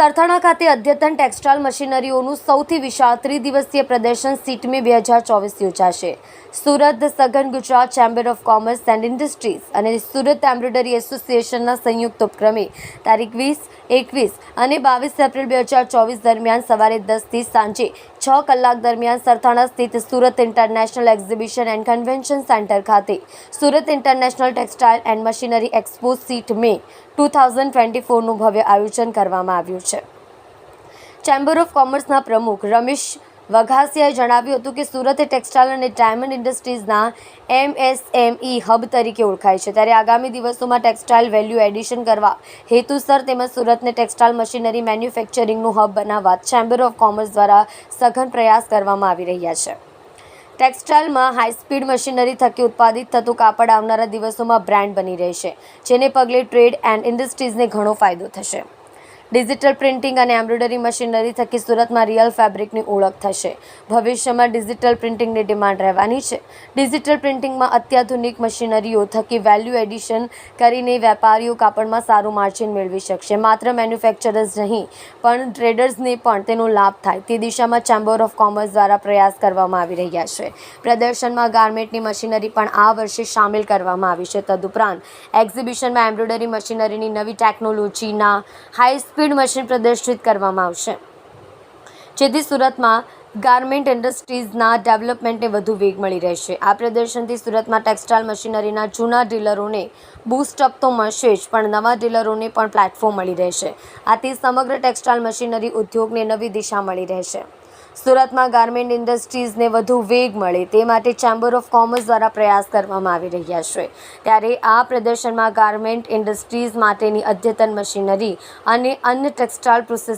સરથાણા ખાતે અદ્યતન ટેક્સટાઇલ મશીનરીઓનું સૌથી વિશાળ ત્રિદિવસીય પ્રદર્શન સીટમે બે હજાર ચોવીસ યોજાશે. સુરત, સઘન Gujarat chamber of commerce and industries અને સુરત એમ્બ્રોઇડરી એસોસિએશનના સંયુક્ત ઉપક્રમે તારીખ વીસ, એકવીસ અને બાવીસ એપ્રિલ બે હજાર ચોવીસ દરમિયાન સવારે દસથી સાંજે છ કલાક દરમિયાન સરથાણા સ્થિત Surat international exhibition and convention centre ખાતે Surat international textile and machinery expo seat May two thousand twenty ફોરનું ભવ્ય આયોજન કરવામાં આવ્યું છે. ચેમ્બર ઓફ કોમર્સના પ્રમુખ રમેશ વઘાસિયાએ જણાવ્યું હતું કે સુરત ટેક્સટાઇલ અને ડાયમંડ ઇન્ડસ્ટ્રીઝના એમએસએમઈ હબ તરીકે ઓળખાય છે. ત્યારે આગામી દિવસોમાં ટેક્સટાઇલ વેલ્યુ એડિશન કરવા હેતુસર તેમજ સુરતને ટેક્સટાઇલ મશીનરી મેન્યુફેક્ચરિંગનું હબ બનાવવા ચેમ્બર ઓફ કોમર્સ દ્વારા સઘન પ્રયાસ કરવામાં આવી રહ્યા છે. ટેક્સટાઇલમાં હાઈસ્પીડ મશીનરી થકી ઉત્પાદિત થતું કાપડ આવનારા દિવસોમાં બ્રાન્ડ બની રહેશે, જેને પગલે ટ્રેડ એન્ડ ઇન્ડસ્ટ્રીઝને ઘણો ફાયદો થશે. ડિજિટલ પ્રિન્ટિંગ અને એમ્બ્રોઇડરી મશીનરી થકી સુરતમાં રિયલ ફેબ્રિકની ઓળખ થશે. ભવિષ્યમાં ડિજિટલ પ્રિન્ટિંગની ડિમાન્ડ રહેવાની છે. ડિજિટલ પ્રિન્ટિંગમાં અત્યાધુનિક મશીનરીઓ થકી વેલ્યુ એડિશન કરીને વેપારીઓ કાપડમાં સારું માર્જિન મેળવી શકશે. માત્ર મેન્યુફેક્ચરર્સ નહીં, પણ ટ્રેડર્સને પણ તેનો લાભ થાય. તે દિશામાં ચેમ્બર ઓફ કોમર્સ દ્વારા પ્રયાસ કરવામાં આવી રહ્યા છે. પ્રદર્શનમાં ગાર્મેન્ટની મશીનરી પણ આ વર્ષે સામેલ કરવામાં આવી છે. તદુપરાંત એક્ઝિબિશનમાં એમ્બ્રોઇડરી મશીનરીની નવી ટેકનોલોજીના હાઈ સ્પીડ મશીન પ્રદર્શિત કરવામાં આવશે. જેથી સુરતમાં ગાર્મેન્ટ ઇન્ડસ્ટ્રીઝના ડેવલપમેન્ટને વધુ વેગ મળી રહેશે. આ પ્રદર્શનથી સુરતમાં ટેક્સટાઇલ મશીનરીના જૂના ડીલરોને બૂસ્ટઅપ તો મળશે જ, પણ નવા ડીલરોને પણ પ્લેટફોર્મ મળી રહેશે. આથી સમગ્ર ટેક્સટાઇલ મશીનરી ઉદ્યોગને નવી દિશા મળી રહેશે. સુરતમાં ગાર્મેન્ટ ઇન્ડસ્ટ્રીઝને વધુ વેગ મળે તે માટે ચેમ્બર ઓફ કોમર્સ દ્વારા પ્રયાસ કરવામાં આવી રહ્યા છે. ત્યારે આ પ્રદર્શનમાં ગાર્મેન્ટ ઇન્ડસ્ટ્રીઝ માટેની અદ્યતન મશીનરી અને અન્ય ટેક્સટાઇલ પ્રોસેસ